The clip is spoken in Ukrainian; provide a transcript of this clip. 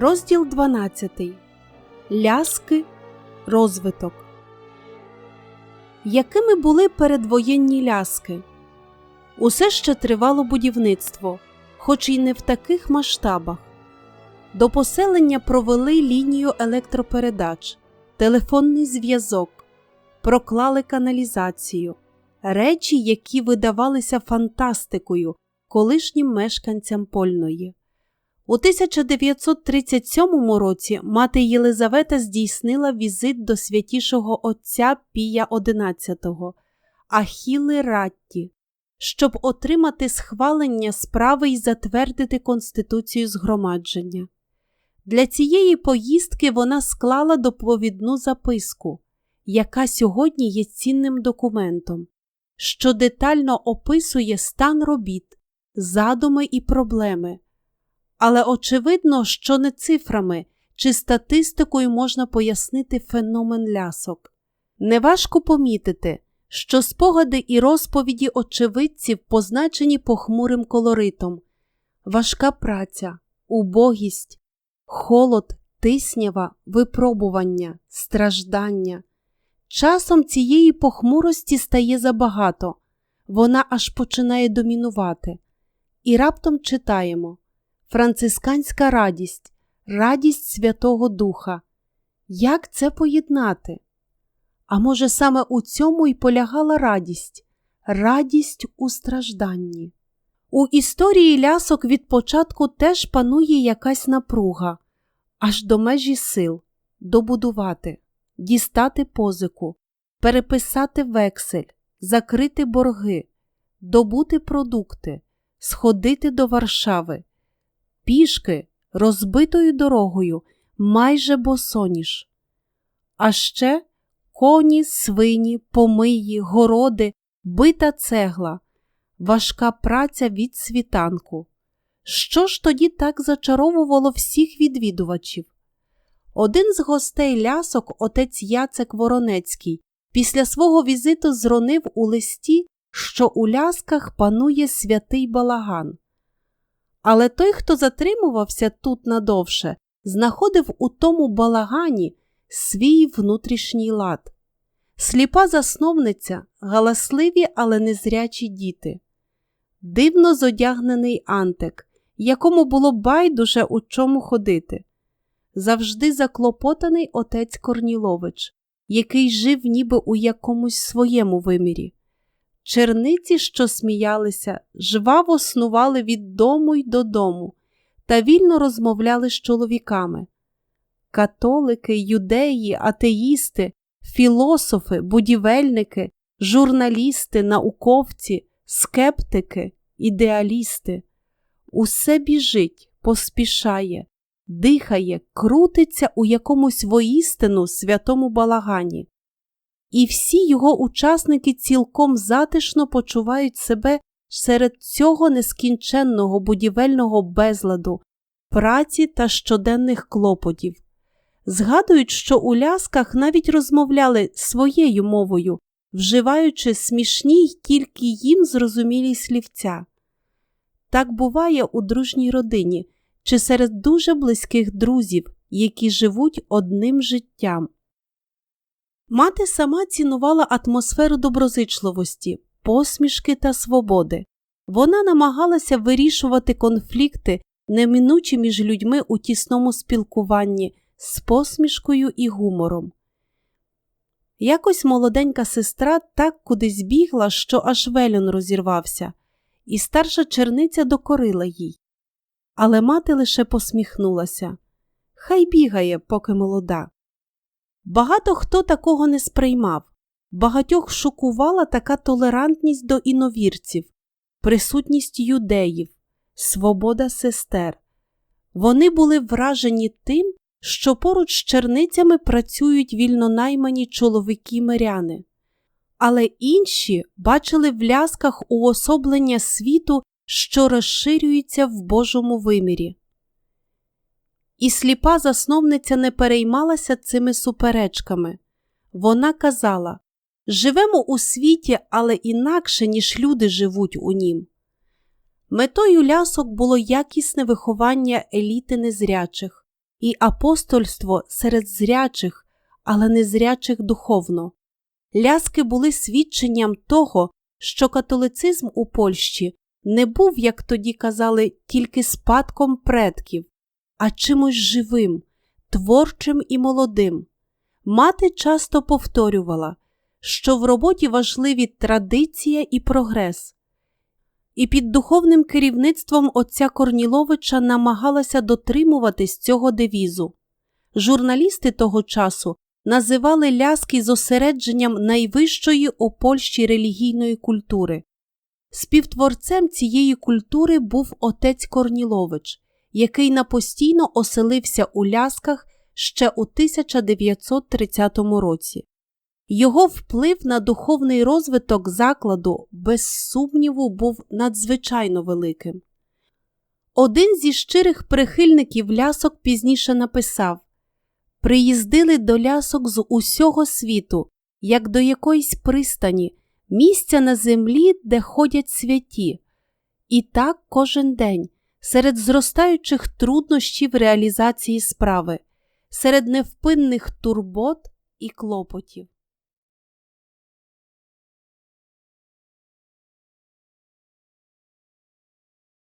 Розділ 12. Ляски. Розвиток. Якими були передвоєнні ляски? Усе ще тривало будівництво, хоч і не в таких масштабах. До поселення провели лінію електропередач, телефонний зв'язок, проклали каналізацію, речі, які видавалися фантастикою колишнім мешканцям Польної. У 1937 році мати Єлизавета здійснила візит до святішого отця Пія XI Ахіли Ратті, щоб отримати схвалення справи і затвердити Конституцію згромадження. Для цієї поїздки вона склала доповідну записку, яка сьогодні є цінним документом, що детально описує стан робіт, задуми і проблеми. Але очевидно, що не цифрами чи статистикою можна пояснити феномен лясок. Неважко помітити, що спогади і розповіді очевидців позначені похмурим колоритом, важка праця, убогість, холод, тиснява, випробування, страждання. Часом цієї похмурості стає забагато, вона аж починає домінувати. І раптом читаємо францисканська радість, радість Святого Духа. Як це поєднати? А може, саме у цьому й полягала радість, радість у стражданні. У історії лясок від початку теж панує якась напруга, аж до межі сил добудувати, дістати позику, переписати вексель, закрити борги, добути продукти, сходити до Варшави, пішки розбитою дорогою, майже босоніж. А ще коні, свині, помиї, городи, бита цегла, важка праця від світанку. Що ж тоді так зачаровувало всіх відвідувачів? Один з гостей лясок, отець Яцек Воронецький, після свого візиту зронив у листі, що у лясках панує святий балаган. Але той, хто затримувався тут надовше, знаходив у тому балагані свій внутрішній лад. Сліпа засновниця, галасливі, але незрячі діти, дивно зодягнений антик, якому було байдуже у чому ходити, завжди заклопотаний отець Корнілович, який жив ніби у якомусь своєму вимірі. Черниці, що сміялися, жваво снували від дому й додому та вільно розмовляли з чоловіками. Католики, юдеї, атеїсти, філософи, будівельники, журналісти, науковці, скептики, ідеалісти. Усе біжить, поспішає, дихає, крутиться у якомусь воістину святому балагані і всі його учасники цілком затишно почувають себе серед цього нескінченного будівельного безладу, праці та щоденних клопотів. Згадують, що у лясках навіть розмовляли своєю мовою, вживаючи смішні й тільки їм зрозумілі слівця. Так буває у дружній родині чи серед дуже близьких друзів, які живуть одним життям. Мати сама цінувала атмосферу доброзичливості, посмішки та свободи. Вона намагалася вирішувати конфлікти, неминучі між людьми у тісному спілкуванні з посмішкою і гумором. Якось молоденька сестра так кудись бігла, що аж велюн розірвався, і старша черниця докорила їй. Але мати лише посміхнулася Хай бігає, поки молода. Багато хто такого не сприймав, багатьох шокувала така толерантність до іновірців, присутність юдеїв, свобода сестер. Вони були вражені тим, що поруч з черницями працюють вільнонаймані чоловіки миряни. Але інші бачили в лясках уособлення світу, що розширюється в Божому вимірі. І сліпа засновниця не переймалася цими суперечками. Вона казала живемо у світі, але інакше, ніж люди живуть у нім. Метою лясок було якісне виховання еліти незрячих, і апостольство серед зрячих, але незрячих духовно. Ляски були свідченням того, що католицизм у Польщі не був, як тоді казали, тільки спадком предків, а чимось живим, творчим і молодим. Мати часто повторювала, що в роботі важливі традиція і прогрес. І під духовним керівництвом отця Корніловича намагалася дотримуватись цього девізу. Журналісти того часу називали ляски зосередженням найвищої у Польщі релігійної культури. Співтворцем цієї культури був отець Корнілович, який напостійно оселився у лясках ще у 1930 році. Його вплив на духовний розвиток закладу, без сумніву, був надзвичайно великим. Один зі щирих прихильників лясок пізніше написав Приїздили до лясок з усього світу, як до якоїсь пристані, місця на землі, де ходять святі. І так кожен день, серед зростаючих труднощів реалізації справи, серед невпинних турбот і клопотів.